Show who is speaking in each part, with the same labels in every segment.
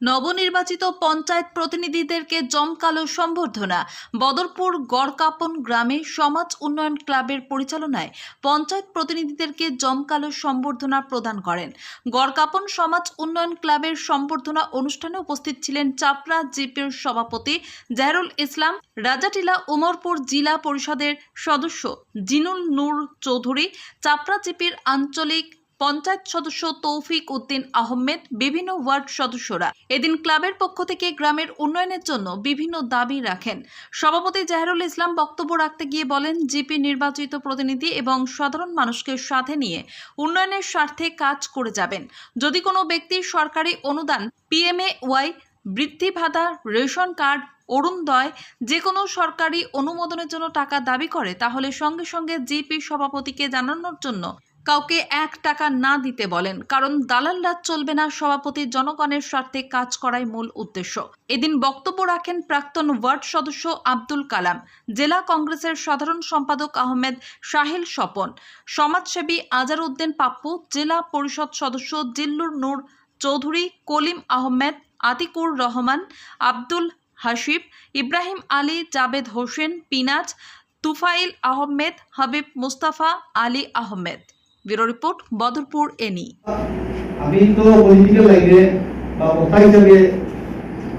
Speaker 1: নবনির্বাচিত পঞ্চায়েত প্রতিনিধিদেরকে জমকালো সম্বর্ধনা। বদরপুর গড়কাপন গ্রামে সমাজ উন্নয়ন ক্লাবের পরিচালনায় পঞ্চায়েত প্রতিনিধিদেরকে জমকালো সম্বর্ধনা প্রদান করেন। গড়কাপন সমাজ উন্নয়ন ক্লাবের সম্বর্ধনা অনুষ্ঠানে উপস্থিত ছিলেন চাপড়া জিপির সভাপতি জাহরুল ইসলাম, রাজাটিলা উমরপুর জেলা পরিষদের সদস্য জিনুল নূর চৌধুরী, চাপড়া জিপির আঞ্চলিক পঞ্চায়েত সদস্য তৌফিক উদ্দিন আহমেদ, বিভিন্ন ওয়ার্ড সদস্যরা এদিন ক্লাবের পক্ষ থেকে গ্রামের উন্নয়নের জন্য বিভিন্ন দাবি রাখেন। সভাপতি জাহেরুল ইসলাম বক্তব্য রাখতে গিয়ে বলেন, জিপি নির্বাচিত প্রতিনিধি এবং সাধারণ মানুষকে সাথে নিয়ে উন্নয়নের স্বার্থে কাজ করে যাবেন। যদি কোনো ব্যক্তি সরকারি অনুদান পিএমএ ওয়াই বৃদ্ধি ভাতা, রেশন কার্ড অরুণোদয় যে কোনো সরকারি অনুমোদনের জন্য টাকা দাবি করে, তাহলে সঙ্গে সঙ্গে জিপি সভাপতিকে জানানোর জন্য কাউকে এক টাকা না দিতে বলেন, কারণ দালালরা চলবে না সভাপতি জনগণের স্বার্থে কাজ করাই মূল উদ্দেশ্য। এদিন বক্তব্য রাখেন প্রাক্তন ওয়ার্ড সদস্য আব্দুল কালাম, জেলা কংগ্রেসের সাধারণ সম্পাদক আহমেদ সাহিল স্বপন, সমাজসেবী আজার উদ্দিন পাপ্পু, জেলা পরিষদ সদস্য জিল্লুর নূর চৌধুরী, কলিম আহমেদ, আতিকুর রহমান, আব্দুল হাসিব ইব্রাহিম আলী, জাবেদ হোসেন, পিনাজ, তুফাইল আহমেদ, হাবিব মুস্তাফা আলী আহমেদ। ব্যুরো রিপোর্ট, বদরপুর এনি
Speaker 2: আমি তো পলিটিক্যাল লাইনে বা বক্তা হিসাবে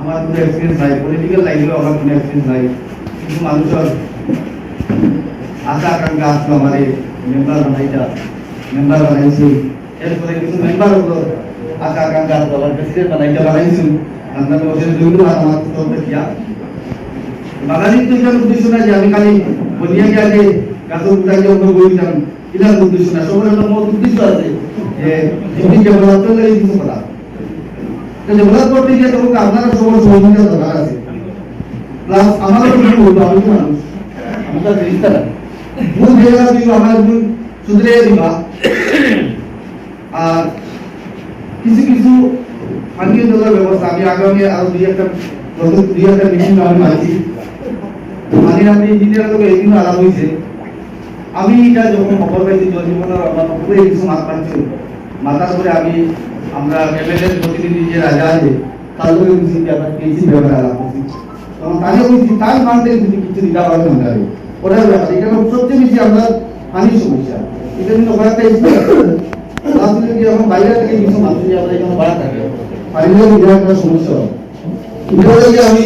Speaker 2: আমার কোনো এক্সপিরিয়েন্স নাই। পলিটিক্যাল লাইনেও আমার কোনো এক্সপিরিয়েন্স নাই। কিন্তু মানুষের আশা আকাঙ্ক্ষা আসলো আমার মেম্বার বানাইটা মেম্বার বানাইছি। এরপরে কিছু মেম্বার হলো, আশা আকাঙ্ক্ষা আসলো আমার প্রেসিডেন্ট বানাইটা বানাইছি। বছর দুই হাত আমার দিয়া। বাঙালির তো এটার উদ্দেশ্য না যে আমি খালি বলিয়া গিয়া গাছের উঠাই যে বই যান এটার উদ্দেশ্য না, সবার একটা মত উদ্দেশ্য আছে। যে যদি ডেভেলপ করলে এই কিছু করা ডেভেলপ করতে গিয়ে তখন আপনারা সবার সহযোগিতা দরকার আছে। প্লাস আমারও কিছু বলব আমি তো মানুষ। আমি ফেরিস্তা না। ভুল হয়ে গেল আমার ভুল শুধরে দিবা। আর কিছু কিছু স্থানীয় জলের ব্যবস্থা, আমি আগামী আরও দুই একটা দুই একটা মিটিং আমি পাইছি মানে আমি ইঞ্জিনিয়ার লোক এইদিন আলাপ হয়েছে। আমি এটা যখন খবর পাইছি উপরে কিছু মাত পাচ্ছি মাতার পরে আমি আমরা এমএলএর প্রতিনিধি যে রাজা আছে, তার লোকের কিছু পেয়েছি ব্যাপারে আলাপ করছি। তখন তাকে বলছি, তার মানতে যদি কিছু দিতে পারবেন না ব্যাপার। এটা সবচেয়ে বেশি আমরা পানির সমস্যা। এটা কিন্তু কয়েকটা আসলে কি যখন বাইরে থেকে কিছু মানুষ যে আমরা এখানে বাড়া থাকে? পানির একটা সমস্যা। আমি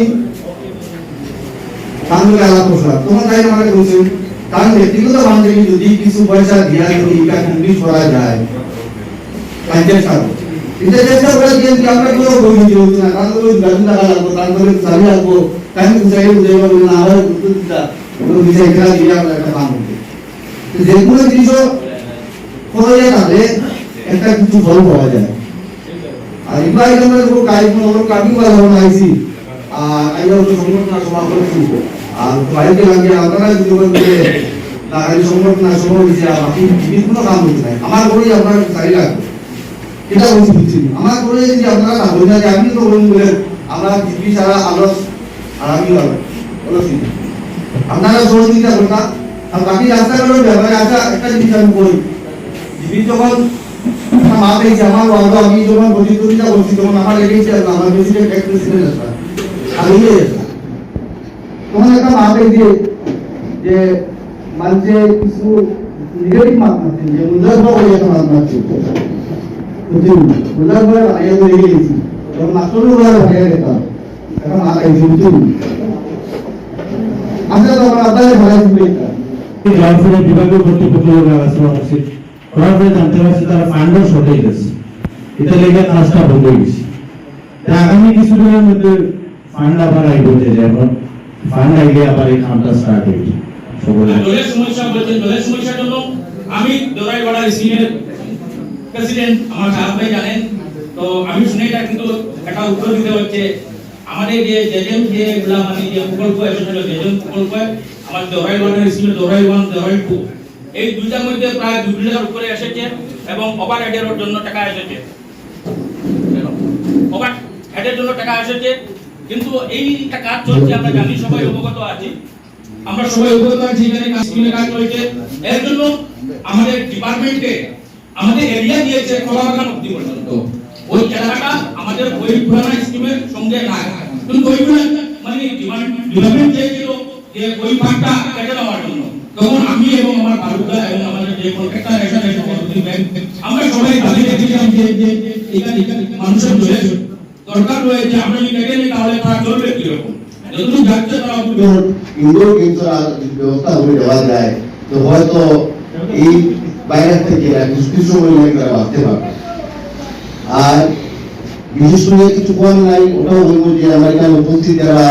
Speaker 2: করলাম তোমার তাই আমাকে বলছেন তার ব্যক্তিগত বান্ধবী যদি কিছু পয়সা দিয়া যদি এটা কমপ্লিট করা যায়। পঞ্চায়েত করে কি আমরা কারণ করা আর সংগঠন সভা করেছি আর আপনারা যদি বলতে না এই সংগঠন হয়েছে, আর বাকি কোনো কাম হচ্ছে না। আমার করেই আপনার লাগবে। এটা বলছি বুঝছি আমার করে যদি আপনারা না যে আমি তো বলুন বলে আমরা ছাড়া আর আমি আপনারা সহযোগিতা করতাম আর বাকি ব্যাপারে আচ্ছা একটা জিনিস আমি বলি। জিপি যখন মা আমার ওয়ার্ড, আমি যখন করছি তখন আমার লেগেছে আমার আর ওই তখন একটা মা পেয়েছে যে মানুষে কিছু নেগেটিভ মার্ক মারছেন যে মুদ্রাস বাবু একটা মার্ক মারছে মুদ্রাস বাবু আগে হয়ে গেছি। তখন মাস্টারও ওরা ভাগে যেতাম এখন মা পেয়েছে বুঝছেন আমরা তখন আপনাদের ভালো শুনবে
Speaker 3: জয়পুরের বিভাগীয় কর্তৃপক্ষের আলোচনা করছি করার জানতে পারছি তারা আছে এটা লেগে কাজটা বন্ধ হয়ে গেছে। আগামী কিছুদিনের মধ্যে ফান্ড আবার আইব যে এখন ফান্ড আইলে আবার এই কামটা স্টার্ট হয়েছে
Speaker 4: জলের সমস্যা বলছেন জলের সমস্যার জন্য আমি দোরাইপাড়া সিনিয়র প্রেসিডেন্ট আমার সাহেব ভাই জানেন। তো আমি শুনে এটা কিন্তু একটা উত্তর দিতে হচ্ছে। আমাদের যে জেজেম যে গুলা মানে যে প্রকল্প এসেছিল জেজেম প্রকল্প, আমার Doraipara senior Dorai one Dorai two, এই দুইটার মধ্যে প্রায় দুই টাকার উপরে এসেছে এবং ওভার হেডের জন্য টাকা এসেছে। ওভার হেডের জন্য টাকা এসেছে। কিন্তু এই কাজ চলছে? আমরা জানি সবাই অবগত আছি। আমরা সবাই অবগত আছি এখানে কাজ স্কুলে কাজ চলছে? এর জন্য আমাদের ডিপার্টমেন্টে আমাদের এরিয়া দিয়েছে কলাবাগান অব্দি পর্যন্ত ওই এলাকাটা আমাদের ওই পুরানা স্কিমের সঙ্গে নাই। কিন্তু ওইগুলো মানে ডিপার্টমেন্ট চেয়েছিল যে ওই ফান্ডটা কেটে দেওয়ার জন্য। তখন আমি এবং আমার বালুকা এবং আমাদের যে এখানে আমরা সবাই দাবি রেখেছিলাম যে যে এখানে মানুষের দরকার রয়েছে আমরা যদি নিই তাহলে তারা চলবে কীরকম? যতটুকু যাচ্ছে তারা
Speaker 5: ইনডোর গেমসের ব্যবস্থা করে দেওয়া যায়। তো হয়তো এই বাইরে থেকে কিছু কিছু লাগে তারা বাঁচতে পারবে। আর বিশেষ করে কিছু কম নাই, ওটাও বলব যে আমার এখানে উপস্থিত যারা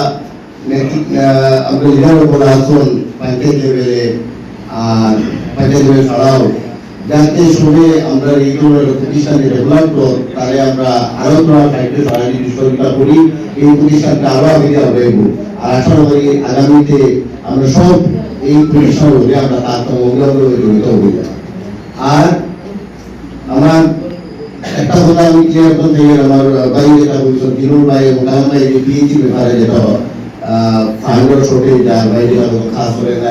Speaker 5: আমরা লিডার বলা আসুন পঞ্চায়েত লেভেলে আর পঞ্চায়েত লেভেল ছাড়াও যাতে সবে আমরা ধরনের প্রতিষ্ঠানে ডেভেলপ তাহলে আমরা আরও তোমার সাইডে সরাসরি সহযোগিতা করি। এই প্রতিষ্ঠানটা আরও আগে এগো আর আশা করি আগামীতে আমরা সব এই প্রতিষ্ঠানগুলি আমরা তার সঙ্গে জড়িত হয়ে আর আমার একটা কথা আমি ক্লিয়ার করতে গেলে আমার ভাই যেটা বলছেন কিরণ ভাই এবং কালাম ভাই, যে পিএইচি ব্যাপারে যেটা ফান্ডের শর্টেজ যার ভাই যেটা খাস করে না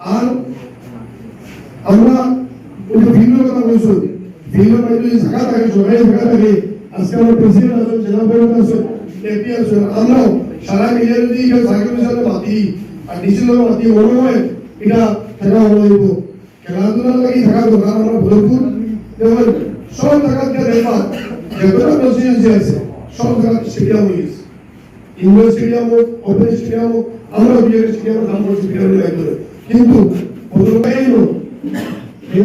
Speaker 5: আর আমরা
Speaker 6: ওই ভিন্ন কথা বলছো। ভিন্ন মানে যদি জায়গা থাকে সবাই জায়গা থাকে, আজকে আমার প্রেসিডেন্ট আছেন, জেলা প্রধান আছেন এমপি আছেন, আমরাও সারা মিলে যদি কেউ সাইকেল সাথে মাতি আর নিচে লোক মাতি মনে হয়, এটা থাকা হলো হইব খেলাধুলার লাগি থাকা দরকার আমরা ভরপুর যেমন সব জায়গা থেকে দেখবা যেগুলো কনস্টিটিউন্সি আছে, সব জায়গা স্টেডিয়াম হয়ে গেছে। ইন্ডোর স্টেডিয়াম হোক ওপেন স্টেডিয়াম হোক, আমরা বিয়ের স্টেডিয়াম নাম বিহারের একজনে কিন্তু প্রথম